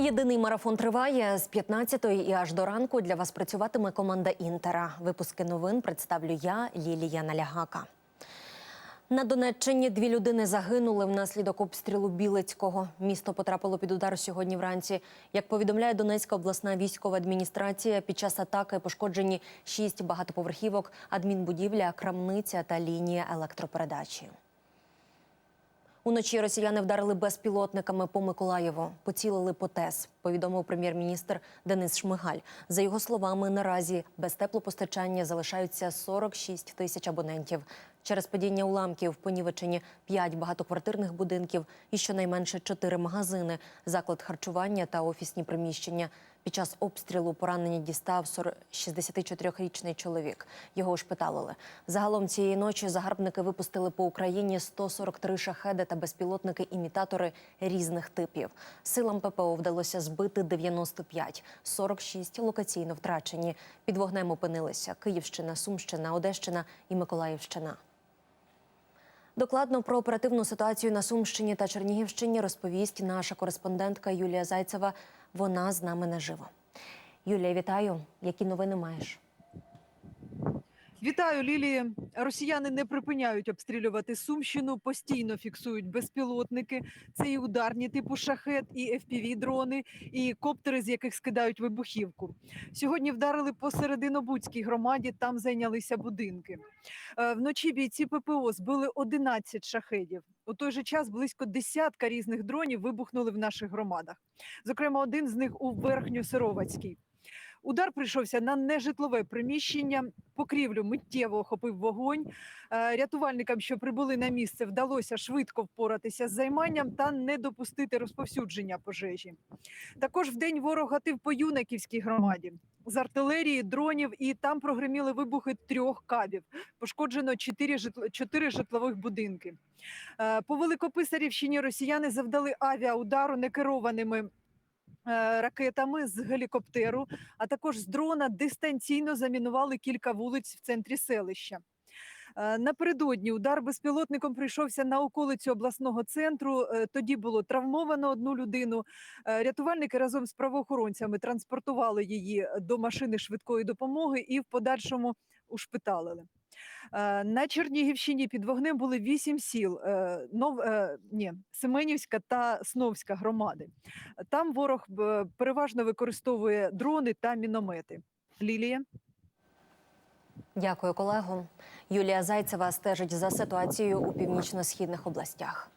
Єдиний марафон триває з 15-ї і аж до ранку. Для вас працюватиме команда Інтера. Випуски новин представлю я, Лілія Налягака. На Донеччині дві людини загинули внаслідок обстрілу Білецького. Місто потрапило під удар сьогодні вранці. Як повідомляє Донецька обласна військова адміністрація, під час атаки пошкоджені шість багатоповерхівок, адмінбудівля, крамниця та лінія електропередачі. Уночі росіяни вдарили безпілотниками по Миколаєву, поцілили по ТЕС, повідомив прем'єр-міністр Денис Шмигаль. За його словами, наразі без теплопостачання залишаються 46 тисяч абонентів. Через падіння уламків понівечені 5 багатоквартирних будинків і щонайменше 4 магазини, заклад харчування та офісні приміщення. Під час обстрілу поранення дістав 40 64-річний чоловік. Його ошпиталили. Загалом цієї ночі загарбники випустили по Україні 143 шахеди та безпілотники-імітатори різних типів. Силам ППО вдалося збити 95, 46 локаційно втрачені. Під вогнем опинилися Київщина, Сумщина, Одещина і Миколаївщина. Докладно про оперативну ситуацію на Сумщині та Чернігівщині розповість наша кореспондентка Юлія Зайцева. Вона з нами наживо. Юлія, вітаю. Які новини маєш? Вітаю, Лілії. Росіяни не припиняють обстрілювати Сумщину, постійно фіксують безпілотники. Це і ударні типу шахет, і fpv дрони, і коптери, з яких скидають вибухівку. Сьогодні вдарили по Серединобудській громаді. Там зайнялися будинки. Е, Вночі бійці ППО збили 11 шахедів. У той же час близько десятка різних дронів вибухнули в наших громадах. Зокрема, один з них у Верхньосировацькій. Удар прийшовся на нежитлове приміщення. Покрівлю миттєво охопив вогонь. Е, Рятувальникам, що прибули на місце, вдалося швидко впоратися з займанням та не допустити розповсюдження пожежі. Також вдень ворог гатив по Юнаківській громаді з артилерії, дронів, і там прогреміли вибухи трьох кабів. Пошкоджено чотири житло, житлових будинки. Е, По Великописарівщині росіяни завдали авіаудару некерованими ракетами з гелікоптеру, а також з дрона дистанційно замінували кілька вулиць в центрі селища. Е, Напередодні удар безпілотником прийшовся на околицю обласного центру. Е, Тоді було травмовано одну людину. Е, Рятувальники разом з правоохоронцями транспортували її до машини швидкої допомоги і в подальшому ушпиталили. Е, На Чернігівщині під вогнем були вісім сіл: е, Нов, е, ні, Семенівська та Сновська громади. Там ворог переважно використовує дрони та міномети. Лілія. Дякую, колего. Юлія Зайцева стежить за ситуацією у північно-східних областях.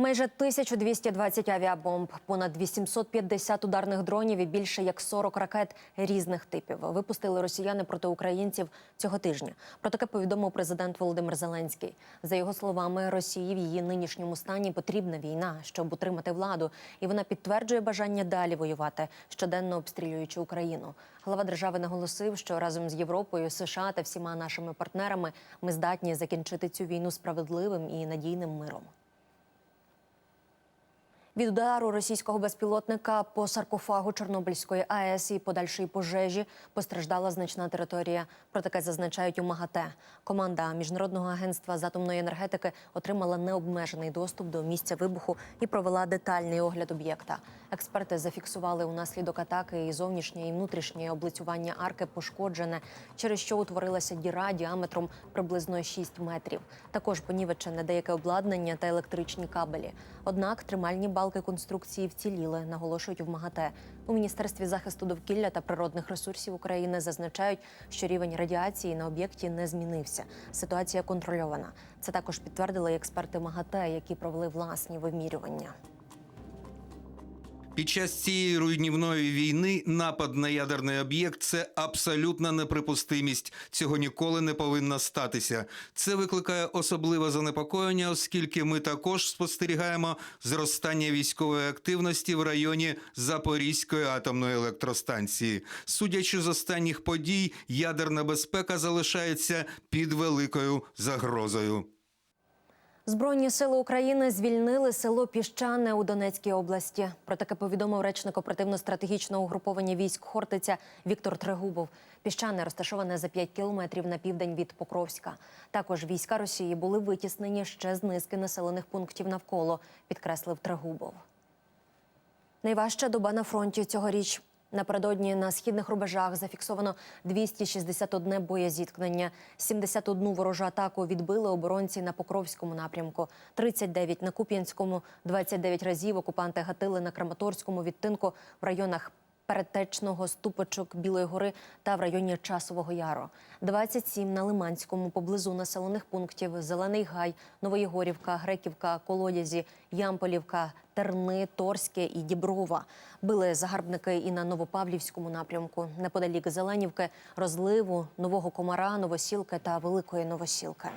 Майже 1220 авіабомб, понад 850 ударних дронів і більше як 40 ракет різних типів випустили росіяни проти українців цього тижня. Про таке повідомив президент Володимир Зеленський. За його словами, Росії в її нинішньому стані потрібна війна, щоб утримати владу, і вона підтверджує бажання далі воювати, щоденно обстрілюючи Україну. Глава держави наголосив, що разом з Європою, США та всіма нашими партнерами ми здатні закінчити цю війну справедливим і надійним миром. Від удару російського безпілотника по саркофагу Чорнобильської АЕС і подальшої пожежі постраждала значна територія. Про таке зазначають у МАГАТЕ. Команда міжнародного агентства з атомної енергетики отримала необмежений доступ до місця вибуху і провела детальний огляд об'єкта. Експерти зафіксували унаслідок атаки і зовнішнє і внутрішнє облицювання арки пошкоджене, через що утворилася діра діаметром приблизно 6 метрів. Також понівечене деяке обладнання та електричні кабелі. Однак тримальні балки конструкції вціліли, наголошують в МАГАТЕ. У міністерстві захисту довкілля та природних ресурсів України зазначають, що рівень радіації на об'єкті не змінився. Ситуація контрольована. Це також підтвердили експерти МАГАТЕ, які провели власні вимірювання. Під час цієї руйнівної війни напад на ядерний об'єкт це абсолютна неприпустимість. Цього ніколи не повинно статися. Це викликає особливе занепокоєння, оскільки ми також спостерігаємо зростання військової активності в районі Запорізької атомної електростанції. Судячи з останніх подій, ядерна безпека залишається під великою загрозою. Збройні сили України звільнили село Піщане у Донецькій області. Про таке повідомив речник оперативно-стратегічного угруповання військ Хортиця Віктор Трегубов. Піщане розташоване за 5 кілометрів на південь від Покровська. Також війська Росії були витіснені ще з низки населених пунктів навколо, підкреслив Трегубов. Найважча доба на фронті цьогоріч. Напередодні на східних рубежах зафіксовано 261 боєзіткнення, 71 ворожу атаку відбили оборонці на Покровському напрямку, 39 на Куп'янському, 29 разів окупанти гатили на Краматорському відтинку в районах Перетечного, Ступочок, Білої гори та в районі Часового Яру. 27 на Лиманському поблизу населених пунктів Зелений Гай, Новоєгорівка, Греківка, Колодязі, Ямполівка, Терни, Торське і Діброва. Били загарбники і на Новопавлівському напрямку, неподалік Зеленівки, Розливу, Нового Комара, Новосілки та Великої Новосілки.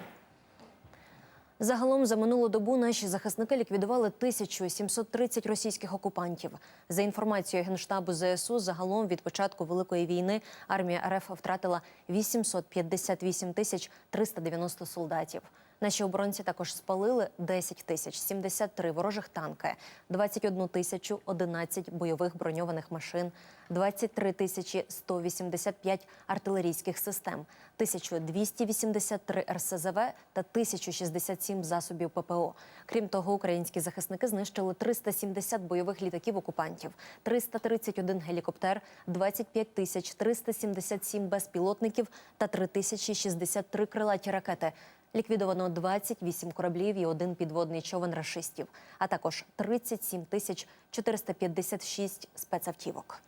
Загалом за минулу добу наші захисники ліквідували 1730 російських окупантів. За інформацією генштабу ЗСУ, загалом від початку великої війни армія РФ втратила 858 тисяч 390 солдатів. Наші оборонці також спалили 10 тисяч 73 ворожих танки, 21 тисячу 11 бойових броньованих машин, 23 тисячі 185 артилерійських систем, 1283 РСЗВ та 1067 засобів ППО. Крім того, українські захисники знищили 370 бойових літаків окупантів, 331 гелікоптер, 25 тисяч 377 безпілотників та 3063 крилаті ракети. Ліквідовано 28 кораблів і один підводний човен рашистів, а також 37 тисяч 456 спецавтівок.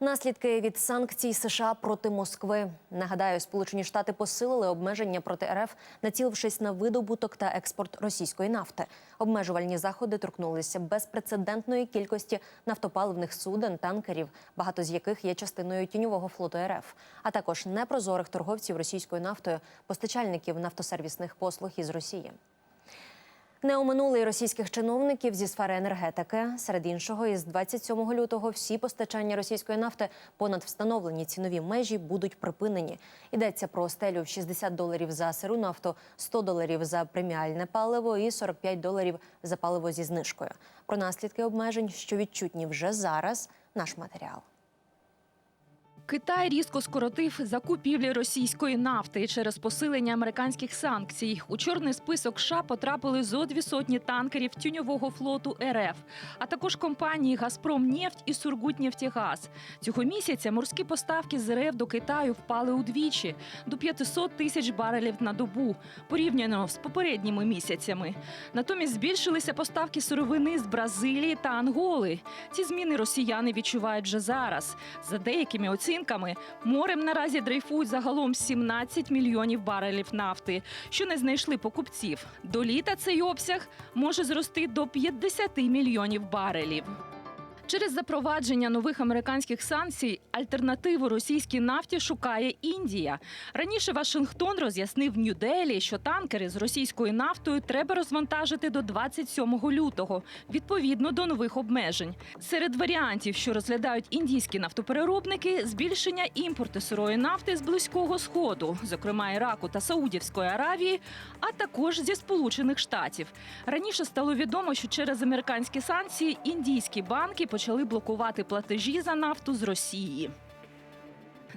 Наслідки від санкцій США проти Москви. Нагадаю, Сполучені Штати посилили обмеження проти РФ, націлившись на видобуток та експорт російської нафти. Обмежувальні заходи торкнулися безпрецедентної кількості нафтопаливних суден, танкерів, багато з яких є частиною тіньового флоту РФ, а також непрозорих торговців російською нафтою, постачальників нафтосервісних послуг із Росії. Не оминули й російських чиновників зі сфери енергетики. Серед іншого, із 27 лютого всі постачання російської нафти понад встановлені цінові межі будуть припинені. Йдеться про стелю в 60 доларів за сиру нафту, 100 доларів за преміальне паливо і 45 доларів за паливо зі знижкою. Про наслідки обмежень, що відчутні вже зараз, наш матеріал. Китай різко скоротив закупівлі російської нафти через посилення американських санкцій. У чорний список США потрапили зо дві сотні танкерів тюньового флоту РФ, а також компанії «Газпромнефть» і «Сургутнефтегаз». Цього місяця морські поставки з РФ до Китаю впали удвічі до 500 тисяч барелів на добу, порівняно з попередніми місяцями. Натомість збільшилися поставки сировини з Бразилії та Анголи. Ці зміни росіяни відчувають вже зараз. За деякими оцінками, морем наразі дрейфують загалом 17 мільйонів барелів нафти, що не знайшли покупців. До літа цей обсяг може зрости до 50 мільйонів барелів. Через запровадження нових американських санкцій альтернативу російській нафті шукає Індія. Раніше Вашингтон роз'яснив Нью-Делі, що танкери з російською нафтою треба розвантажити до 27 лютого, відповідно до нових обмежень. Серед варіантів, що розглядають індійські нафтопереробники, збільшення імпорту сирої нафти з близького сходу, зокрема Іраку та Саудівської Аравії, а також зі Сполучених Штатів. Раніше стало відомо, що через американські санкції індійські банки почали блокувати платежі за нафту з Росії.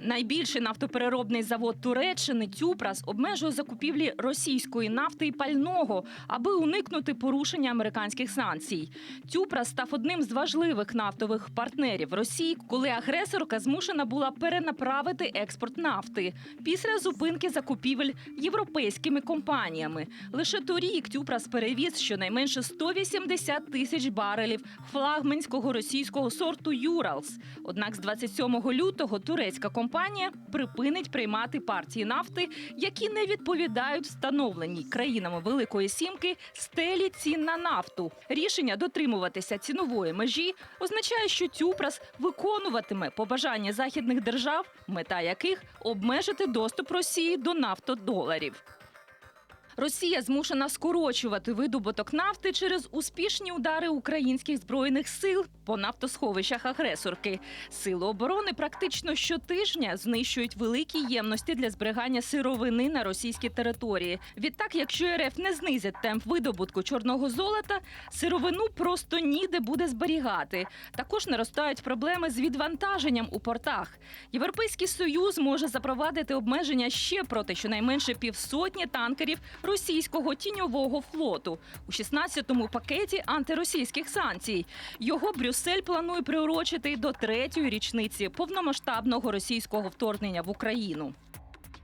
Найбільший нафтопереробний завод Туреччини Тюпрас обмежує закупівлі російської нафти і пального, аби уникнути порушення американських санкцій. Тюпрас став одним з важливих нафтових партнерів Росії, коли агресорка змушена була перенаправити експорт нафти після зупинки закупівель європейськими компаніями. Лише торік Тюпрас перевіз щонайменше 180 тисяч барелів флагманського російського сорту Юралс. Однак з 27 лютого турецька компанія припинить приймати партії нафти, які не відповідають встановленій країнами Великої Сімки стелі цін на нафту. Рішення дотримуватися цінової межі означає, що Тюпрас виконуватиме побажання західних держав, мета яких обмежити доступ Росії до нафтодоларів. Росія змушена скорочувати видобуток нафти через успішні удари українських збройних сил по нафтосховищах агресорки. Сили оборони практично щотижня знищують великі ємності для зберігання сировини на російській території. Відтак, якщо РФ не знизить темп видобутку чорного золота, сировину просто ніде буде зберігати. Також наростають проблеми з відвантаженням у портах. Європейський союз може запровадити обмеження ще проти щонайменше півсотні танкерів російського тіньового флоту у 16-му пакеті антиросійських санкцій. Його Брюссель планує приурочити до третьої річниці повномасштабного російського вторгнення в Україну.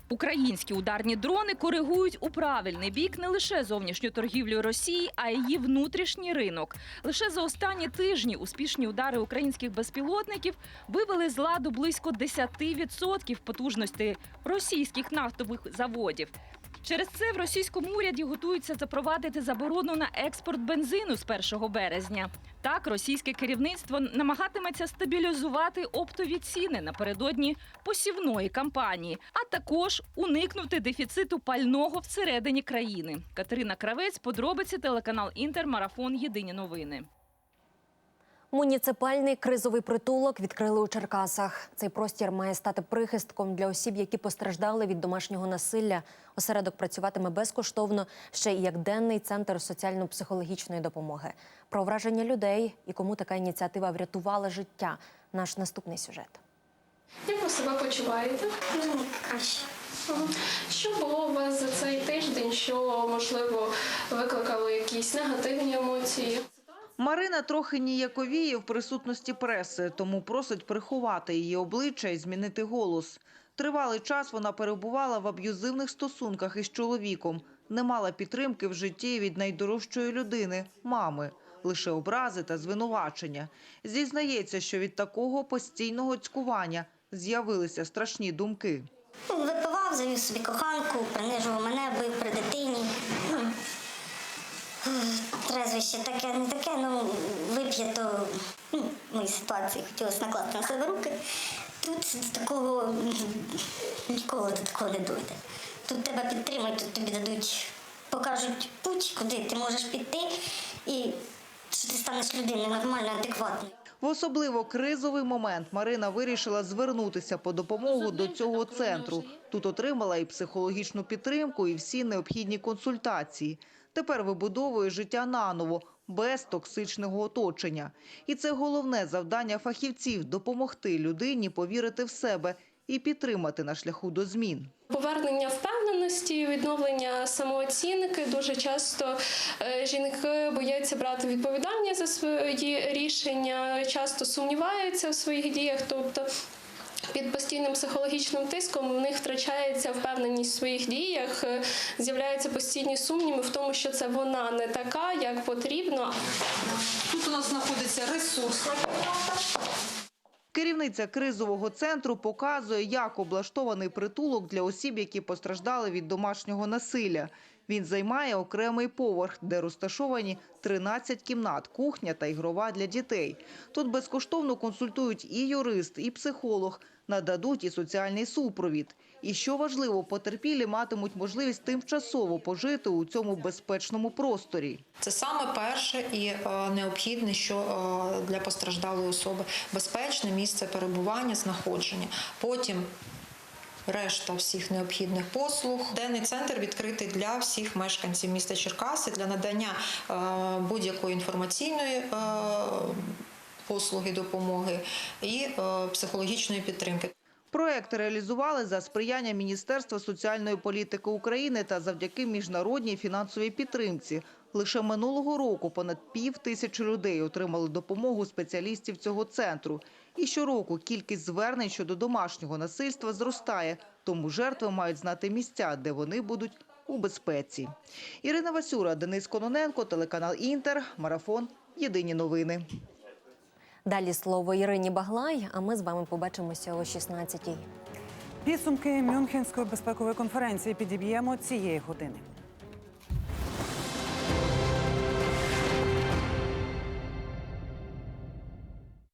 Українські ударні дрони коригують у правильний бік не лише зовнішню торгівлю Росії, а й її внутрішній ринок. Лише за останні тижні успішні удари українських безпілотників вивели з ладу близько 10% потужності російських нафтових заводів. Через це в російському уряді готуються запровадити заборону на експорт бензину з 1 березня. Так, російське керівництво намагатиметься стабілізувати оптові ціни напередодні посівної кампанії, а також уникнути дефіциту пального всередині країни. Катерина Кравець, подробиці телеканал Інтер, марафон. Єдині новини. Муніципальний кризовий притулок відкрили у Черкасах. Цей простір має стати прихистком для осіб, які постраждали від домашнього насилля. Осередок працюватиме безкоштовно ще й як денний центр соціально-психологічної допомоги. Про враження людей і кому така ініціатива врятувала життя. Наш наступний сюжет. Як ви себе почуваєте? Ну, краще. Що було у вас за цей тиждень, що можливо викликало якісь негативні емоції? Марина трохи ніяковіє в присутності преси, тому просить приховати її обличчя і змінити голос. Тривалий час вона перебувала в аб'юзивних стосунках із чоловіком, не мала підтримки в житті від найдорожчої людини мами, лише образи та звинувачення. Зізнається, що від такого постійного цькування з'явилися страшні думки. Ну, Випивав, завів собі коханку, принижував мене, бив при дитині. Ну, Трезвище таке, не таке, ну вип'є, то ну, в моїй ситуації хотілося накласти на себе руки. Тут до такого ніколи до такого не дойде. Тут тебе підтримують, тут тобі дадуть, покажуть путь, куди ти можеш піти, і що ти станеш людиною нормальною, адекватною. В особливо кризовий момент Марина вирішила звернутися по допомогу до цього центру. Тут отримала і психологічну підтримку, і всі необхідні консультації. Тепер вибудовує життя наново, без токсичного оточення. І це головне завдання фахівців – допомогти людині повірити в себе і підтримати на шляху до змін. Повернення впевненості, відновлення самооцінки. Дуже часто е, жінки бояться брати відповідальність за свої рішення, часто сумніваються в своїх діях. Тобто під постійним психологічним тиском у них втрачається впевненість в своїх діях, е, з'являються постійні сумніви в тому, що це вона не така, як потрібно. Тут у нас знаходиться ресурсна кімната. Керівниця кризового центру показує, як облаштований притулок для осіб, які постраждали від домашнього насилля. Він займає окремий поверх, де розташовані 13 кімнат, кухня та ігрова для дітей. Тут безкоштовно консультують і юрист, і психолог, нададуть і соціальний супровід. І що важливо, потерпілі матимуть можливість тимчасово пожити у цьому безпечному просторі. Це саме перше і е, необхідне, що е, для постраждалої особи безпечне місце перебування, знаходження. Потім решта всіх необхідних послуг. Денний центр відкритий для всіх мешканців міста Черкаси для надання е, будь-якої інформаційної. е, Послуги допомоги і е, психологічної підтримки. Проект реалізували за сприяння Міністерства соціальної політики України та завдяки міжнародній фінансовій підтримці. Лише минулого року понад пів тисячі людей отримали допомогу спеціалістів цього центру. І щороку кількість звернень щодо домашнього насильства зростає, тому жертви мають знати місця, де вони будуть у безпеці. Ірина Васюра, Денис Кононенко, телеканал Інтер, Марафон. Єдині новини. Далі слово Ірині Баглай. А ми з вами побачимося о 16-й. Підсумки Мюнхенської безпекової конференції підіб'ємо цієї години.